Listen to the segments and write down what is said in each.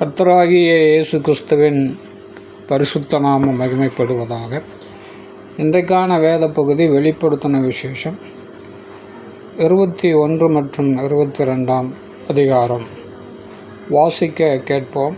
கர்த்தராகிய இயேசு கிறிஸ்துவின் பரிசுத்த நாமம் மகிமைப்படுவதாக. இன்றைக்கான வேத பகுதி வெளிப்படுத்தின விசேஷம். இருபத்தி ஒன்று மற்றும் இருபத்தி ரெண்டாம் அதிகாரம். வாசிக்க கேட்போம்.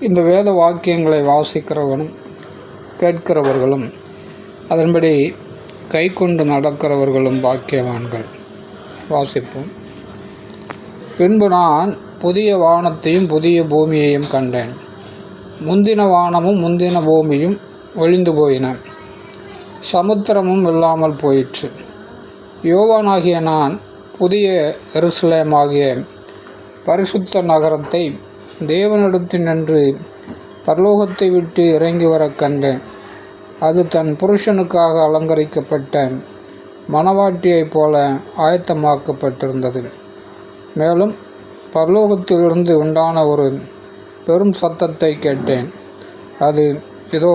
இந்த வேத வாக்கியங்களை வாசிக்கிறவனும் கேட்கிறவர்களும் அதன்படி கை கொண்டு நடக்கிறவர்களும் பாக்கியவான்கள். வாசிப்போம். பின்பு நான் புதிய வானத்தையும் புதிய பூமியையும் கண்டேன். முந்தின வானமும் முந்தின பூமியும் ஒளிந்து போயின. சமுத்திரமும் இல்லாமல் போயிற்று. யோவானாகிய நான் புதிய எருசலேமாகிய பரிசுத்த நகரத்தை தேவனிடத்தினின்று பரலோகத்தை விட்டு இறங்கி வரக் கண்டேன். அது தன் புருஷனுக்காக அலங்கரிக்கப்பட்ட மணவாட்டியைப் போல ஆயத்தமாக்கப்பட்டிருந்தது. மேலும் பரலோகத்திலிருந்து உண்டான ஒரு பெரும் சத்தத்தை கேட்டேன். அது இதோ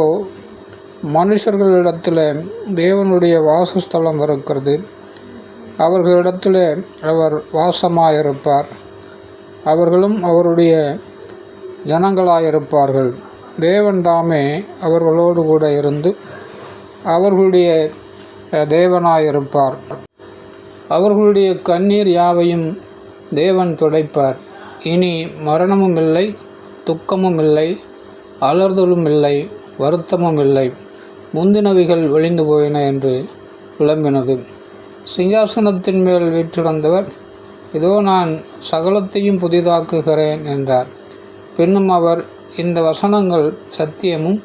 மனுஷர்களிடத்தில் தேவனுடைய வாசஸ்தலம் இருக்கிறது. அவர்களிடத்தில் அவர் வாசமாயிருப்பார். அவர்களும் அவருடைய ஜனங்களாயிருப்பார்கள். தேவன் தாமே அவர்களோடு கூட இருந்து அவர்களுடைய தேவனாயிருப்பார். அவர்களுடைய கண்ணீர் யாவையும் தேவன் துடைப்பார். இனி மரணமும் இல்லை துக்கமும் இல்லை அலறுதலும் இல்லை வருத்தமும் இல்லை முந்தினவைகள் ஒளிந்து போயின என்று விளம்பினது. சிங்காசனத்தின் மேல் வீற்றிருந்தவர் இதோ நான் சகலத்தையும் புதிதாக்குகிறேன் என்றார். பின்னும் அவர் இந்த வசனங்கள் சத்தியமும்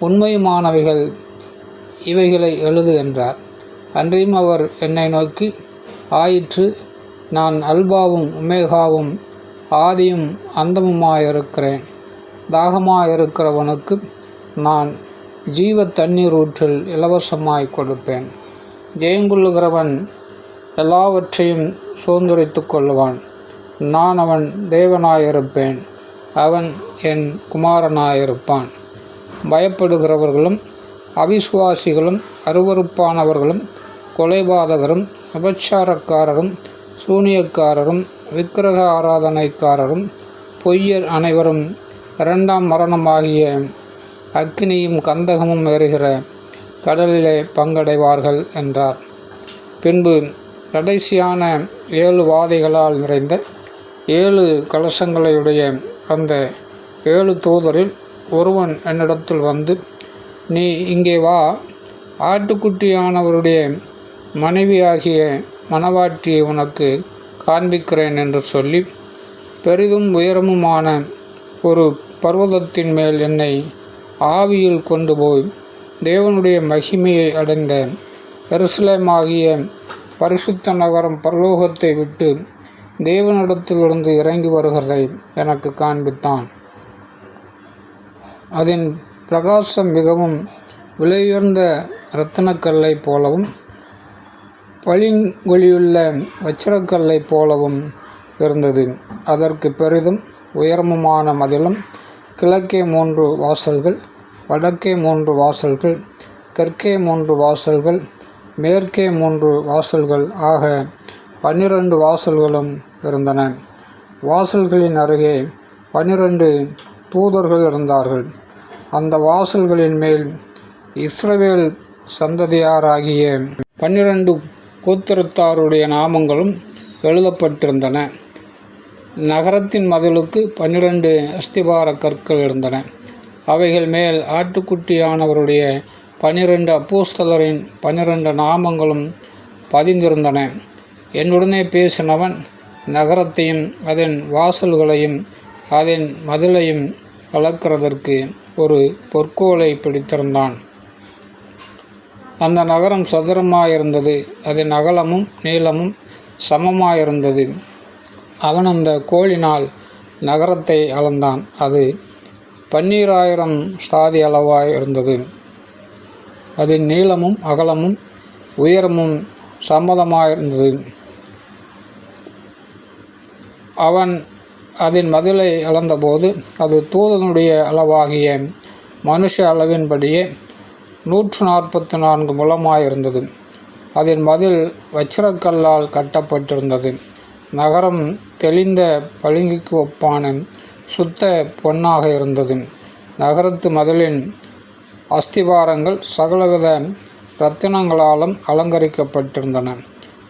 உண்மையுமானவைகள் இவைகளை எழுது என்றார். அன்றையும் அவர் என்னை நோக்கி ஆயிற்று நான் அல்பாவும் உமேகாவும் ஆதியும் அந்தமுமாயிருக்கிறேன். தாகமாயிருக்கிறவனுக்கு நான் ஜீவ தண்ணீர் ஊற்றில் இலவசமாய் கொடுப்பேன். ஜெயங்கொள்ளுகிறவன் எல்லாவற்றையும் சுதந்திரித்து கொள்வான். நான் அவன் தேவனாயிருப்பேன். அவன் என் குமாரனாயிருப்பான். பயப்படுகிறவர்களும் அவிசுவாசிகளும் அருவறுப்பானவர்களும் கொலைபாதகரும் விபச்சாரக்காரரும் சூனியக்காரரும் விக்கிரக ஆராதனைக்காரரும் பொய்யர் அனைவரும் இரண்டாம் மரணமாகிய அக்கினியும் கந்தகமும் ஏறுகிற கடலிலே பங்கடைவார்கள் என்றார். பின்பு கடைசியான ஏழு வாதைகளால் நிறைந்த ஏழு கலசங்களையுடைய அந்த ஏழு தூதரில் ஒருவன் என்னிடத்தில் வந்து நீ இங்கே வா. ஆட்டுக்குட்டியானவருடைய மனைவியாகிய மணவாட்டியை உனக்கு காண்பிக்கிறேன் என்று சொல்லி பெரிதும் உயரமுமான ஒரு பர்வதத்தின் மேல் என்னை ஆவியில் கொண்டு போய் தேவனுடைய மகிமையை அடைந்த எருசலேமாகிய பரிசுத்த நகரம் பரலோகத்தை விட்டு தேவனிடத்திலிருந்து இறங்கி வருகிறதை எனக்கு காண்பித்தான். அதன் பிரகாசம் மிகவும் விலையுயர்ந்த இரத்தினக்கல்லை போலவும் பளிங்கொழியுள்ள வச்சிரக்கல்லை போலவும் இருந்தது. அதற்கு பெரிதும் உயரமுமான மதிலும் கிழக்கே மூன்று வாசல்கள் வடக்கே மூன்று வாசல்கள் தெற்கே மூன்று வாசல்கள் மேற்கே மூன்று வாசல்கள் ஆக பன்னிரண்டு வாசல்களும் இருந்தன. வாசல்களின் அருகே பன்னிரண்டு தூதர்கள் இருந்தார்கள். அந்த வாசல்களின் மேல் இஸ்ரவேல் சந்ததியாராகிய பன்னிரண்டு கூத்தருத்தாருடைய நாமங்களும் எழுதப்பட்டிருந்தன. நகரத்தின் மதிலுக்கு பன்னிரண்டு அஸ்திபார கற்கள் இருந்தன. அவைகள் மேல் ஆட்டுக்குட்டியானவருடைய பன்னிரண்டு அப்போஸ்தலரின் பன்னிரண்டு நாமங்களும் பதிந்திருந்தன. என்னுடனே பேசினவன் நகரத்தையும் அதன் வாசல்களையும் அதன் மதிலையும் வளர்க்கிறதற்கு ஒரு பொற்கோலை பிடித்திருந்தான். அந்த நகரம் சதுரமாயிருந்தது. அதன் அகலமும் நீளமும் சமமாயிருந்தது. அவன் அந்த கோழினால் நகரத்தை அளந்தான். அது பன்னீராயிரம் ஸ்தாதி அளவாய் இருந்தது அதன் நீளமும் அகலமும் உயரமும் சம்மதமாயிருந்தது. அவன் அதன் மதிலை அளந்தபோது அது தூதனுடைய அளவாகிய மனுஷ அளவின்படியே நூற்று நாற்பத்தி நான்கு முழமாயிருந்தது. அதன் மதில் வச்சிரக்கல்லால் கட்டப்பட்டிருந்தது. நகரம் தெளிந்த பளிங்குக்கு ஒப்பான சுத்த பொன்னாக இருந்தது. நகரத்து மதிலின் அஸ்திவாரங்கள் சகலவித ரத்தினங்களாலும் அலங்கரிக்கப்பட்டிருந்தன.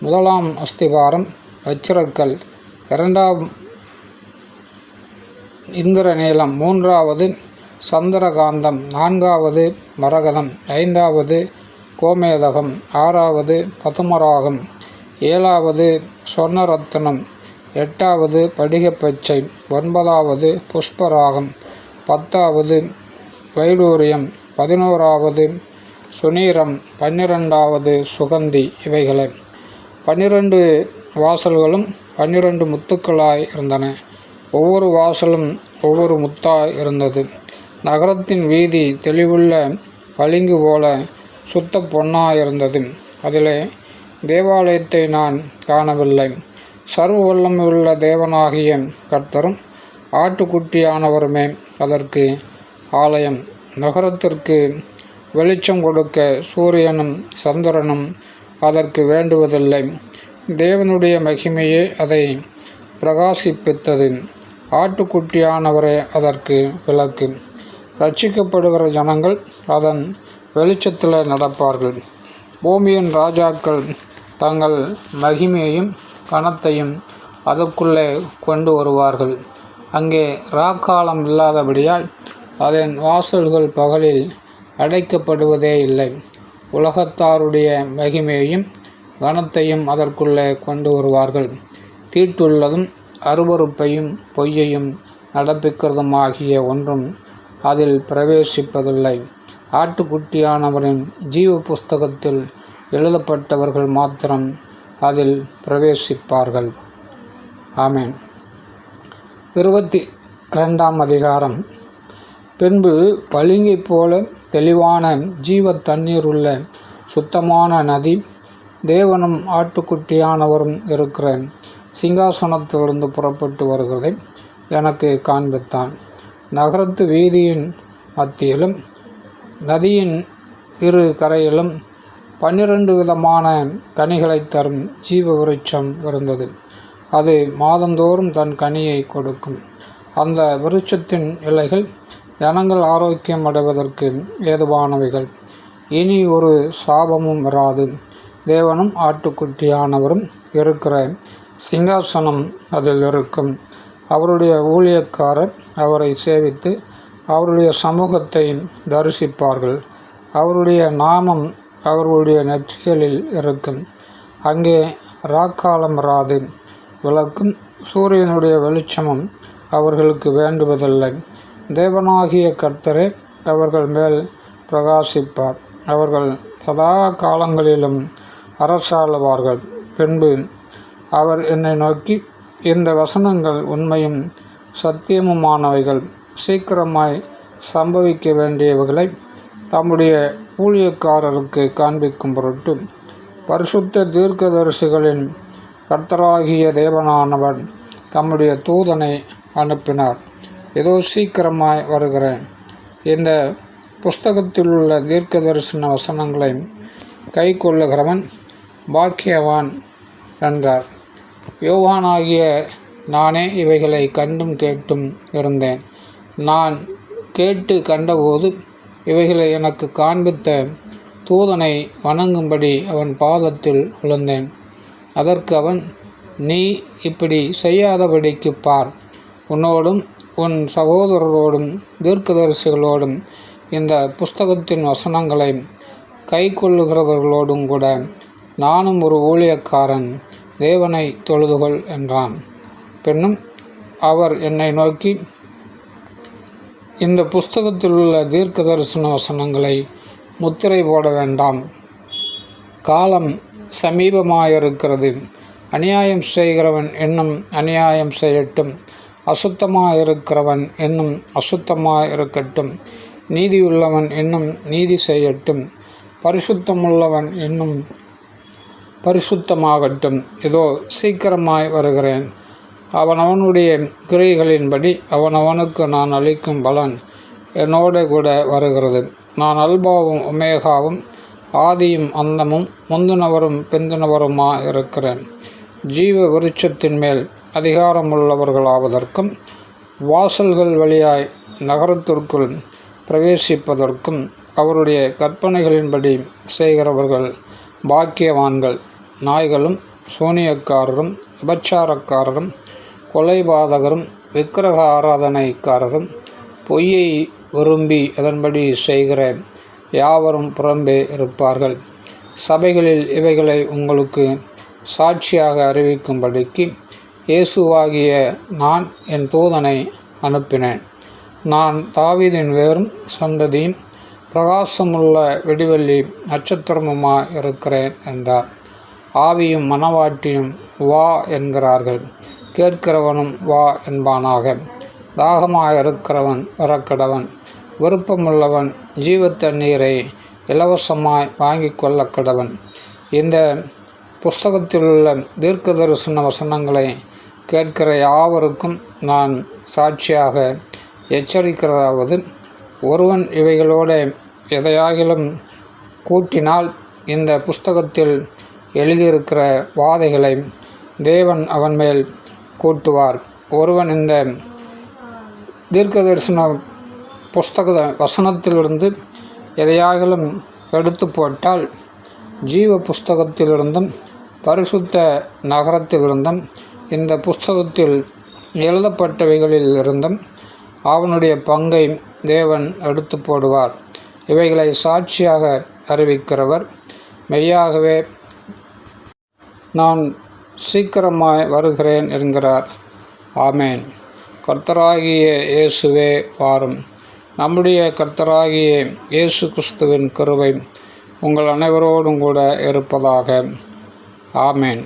முதலாம் அஸ்திவாரம் வச்சிரக்கல் இரண்டாம் இந்திர நீளம் மூன்றாவது சந்திரகாந்தம் நான்காவது மரகதம் ஐந்தாவது கோமேதகம் ஆறாவது பதுமராகம் ஏழாவது சொர்ணரத்னம் எட்டாவது படிகப்பச்சை ஒன்பதாவது புஷ்பராகம் பத்தாவது வைடூரியம் பதினோராவது சுனீரம் பன்னிரெண்டாவது சுகந்தி இவைகளே. பன்னிரண்டு வாசல்களும் பன்னிரண்டு முத்துக்களாய் இருந்தன. ஒவ்வொரு வாசலும் ஒவ்வொரு முத்தாய் இருந்தது. நகரத்தின் வீதி தெளிவுள்ள பளிங்கு போல சுத்த பொன்னாயிருந்தது. அதிலே தேவாலயத்தை நான் காணவில்லை. சர்வ வல்லமையுள்ள தேவனாகிய கர்த்தரும் ஆட்டுக்குட்டியானவருமே அதற்கு ஆலயம். நகரத்திற்கு வெளிச்சம் கொடுக்க சூரியனும் சந்திரனும் அதற்கு வேண்டுவதில்லை. தேவனுடைய மகிமையே அதை பிரகாசிப்பித்தது. ஆட்டுக்குட்டியானவரே அதற்கு விளக்கு. ரட்சிக்கப்படுகிற ஜனங்கள் அதன் வெளிச்சத்தில் நடப்பார்கள். பூமியின் ராஜாக்கள் தங்கள் மகிமையையும் கனத்தையும் அதற்குள்ளே கொண்டு வருவார்கள். அங்கே ராக்காலம் இல்லாதபடியால் அதன் வாசல்கள் பகலில் அடைக்கப்படுவதே இல்லை. உலகத்தாருடைய மகிமையையும் கனத்தையும் அதற்குள்ளே கொண்டு வருவார்கள். தீட்டுள்ளதும் அருவறுப்பையும் பொய்யையும் நடப்பிக்கிறதுமாகிய ஒன்றும் அதில் பிரவேசிப்பதில்லை. ஆட்டுக்குட்டியானவரின் ஜீவ புஸ்தகத்தில் எழுதப்பட்டவர்கள் மாத்திரம் அதில் பிரவேசிப்பார்கள். ஆமேன். இருபத்தி ரெண்டாம் அதிகாரம். பின்பு பளிங்கை போல தெளிவான ஜீவ தண்ணீர் உள்ள சுத்தமான நதி தேவனும் ஆட்டுக்குட்டியானவரும் இருக்கிற சிங்காசனத்திலிருந்து புறப்பட்டு வருகிறதை எனக்கு காண்பித்தான். நகரத்து வீதியின் மத்தியிலும் நதியின் இரு கரையிலும் பன்னிரண்டு விதமான கனிகளை தரும் ஜீவ விருட்சம் இருந்தது. அது மாதந்தோறும் தன் கனியை கொடுக்கும். அந்த விருட்சத்தின் இலைகள் ஜனங்கள் ஆரோக்கியம் அடைவதற்கு ஏதுவானவைகள். இனி ஒரு சாபமும் வராது. தேவனும் ஆட்டுக்குட்டியானவரும் இருக்கிற சிங்காசனம் அதில் இருக்கும். அவருடைய ஊழியக்காரர் அவரை சேவித்து அவருடைய சமூகத்தை தரிசிப்பார்கள். அவருடைய நாமம் அவர்களுடைய நெற்றிகளில் இருக்கும். அங்கே ராக்காலம் ராது விளக்கும். சூரியனுடைய வெளிச்சமும் அவர்களுக்கு வேண்டுவதில்லை. தேவனாகிய கர்த்தரே அவர்கள் மேல் பிரகாசிப்பார். அவர்கள் சதா காலங்களிலும் அரசாளுவார்கள். பின்பு அவர் என்னை நோக்கி இந்த வசனங்கள் உண்மையும் சத்தியமுமானவைகள். சீக்கிரமாய் சம்பவிக்க வேண்டியவைகளை தம்முடைய ஊழியக்காரருக்கு காண்பிக்கும் பொருட்டு பரிசுத்த தீர்க்கதரிசிகளின் கர்த்தராகிய தேவனானவன் தம்முடைய தூதனை அனுப்பினார். ஏதோ சீக்கிரமாய் வருகிறேன். இந்த புஸ்தகத்தில் உள்ள தீர்க்க தரிசன வசனங்களை கை கொள்ளுகிறவன் பாக்கியவான் என்றார். யோவானாகிய நானே இவைகளை கண்டும் கேட்டும் இருந்தேன். நான் கேட்டு கண்டபோது இவைகளை எனக்கு காண்பித்த தூதனை வணங்கும்படி அவன் பாதத்தில் விழுந்தேன். அதற்கு அவன் நீ இப்படி செய்யாதபடிக்கு பார். உன்னோடும் உன் சகோதரரோடும் தீர்க்கதரிசிகளோடும் இந்த புஸ்தகத்தின் வசனங்களை கை கொள்ளுகிறவர்களோடும் கூட நானும் ஒரு ஊழியக்காரன். தேவனை தொழுதுகொள் என்றான். பெண்ணும் அவர் என்னை நோக்கி இந்த புஸ்தகத்தில் உள்ள தீர்க்க தரிசன வசனங்களை முத்திரை போட வேண்டாம். காலம் சமீபமாயிருக்கிறது. அநியாயம் செய்கிறவன் இன்னும் அநியாயம் செய்யட்டும். அசுத்தமாயிருக்கிறவன் இன்னும் அசுத்தமாயிருக்கட்டும். நீதியுள்ளவன் இன்னும் நீதி செய்யட்டும். பரிசுத்தமுள்ளவன் இன்னும் பரிசுத்தமாகட்டும். இதோ சீக்கிரமாய் வருகிறேன். அவனவனுடைய கிரைகளின்படி அவனவனுக்கு நான் அளிக்கும் பலன் என்னோட கூட வருகிறது. நான் அல்பாவும் உமேகாவும் ஆதியும் அந்தமும் முந்தினவரும் பிந்தினவருமாக இருக்கிறேன். ஜீவ விருட்சத்தின் மேல் அதிகாரமுள்ளவர்களாவதற்கும் வாசல்கள் வழியாய் நகரத்திற்குள் பிரவேசிப்பதற்கும் அவருடைய கற்பனைகளின்படி செய்கிறவர்கள் பாக்கியவான்கள். நாய்களும் சூனியக்காரரும் விபச்சாரக்காரரும் கொலைபாதகரும் விக்கிரக ஆராதனைக்காரரும் பொய்யை விரும்பி அதன்படி செய்கிற யாவரும் புறம்பே இருப்பார்கள். சபைகளில் இவைகளை உங்களுக்கு சாட்சியாக அறிவிக்கும்படிக்கு இயேசுவாகிய நான் என் தூதனை அனுப்பினேன். நான் தாவீதின் வேறும் சந்ததியும் பிரகாசமுள்ள வெடிவெள்ளி நட்சத்திரமுமாக இருக்கிறேன் என்றார். ஆவியும் மனவாட்டியும் வா என்கிறார்கள். கேட்கிறவனும் வா என்பானாக. தாகமாக இருக்கிறவன் வரக்கடவன் விருப்பமுள்ளவன் ஜீவ தண்ணீரை இலவசமாய் வாங்கி கொள்ள கடவன் இந்த புஸ்தகத்திலுள்ள தீர்க்க தரிசன வசனங்களை கேட்கிற யாவருக்கும் நான் சாட்சியாக எச்சரிக்கிறதாவது ஒருவன் இவைகளோடு எதையாகிலும் கூட்டினால் இந்த புஸ்தகத்தில் எழுதியிருக்கிற வாதைகளை தேவன் அவன் மேல் கூட்டுவார். ஒருவன் இந்த தீர்க்க தரிசன புஸ்தக வசனத்திலிருந்து எதையாகிலும் எடுத்து போட்டால் ஜீவ புஸ்தகத்திலிருந்தும் பரிசுத்த நகரத்திலிருந்தும் இந்த புஸ்தகத்தில் எழுதப்பட்டவைகளில் இருந்தும் அவனுடைய பங்கை தேவன் எடுத்து போடுவார். இவைகளை சாட்சியாக அறிவிக்கிறவர். மெய்யாகவே நான் சீக்கிரமாய் வருகிறேன் என்கிறார். ஆமேன். கர்த்தராகிய இயேசுவே வாரும். நம்முடைய கர்த்தராகிய இயேசு கிறிஸ்துவின் கருவை உங்கள் அனைவரோடும் கூட இருப்பதாக. ஆமேன்.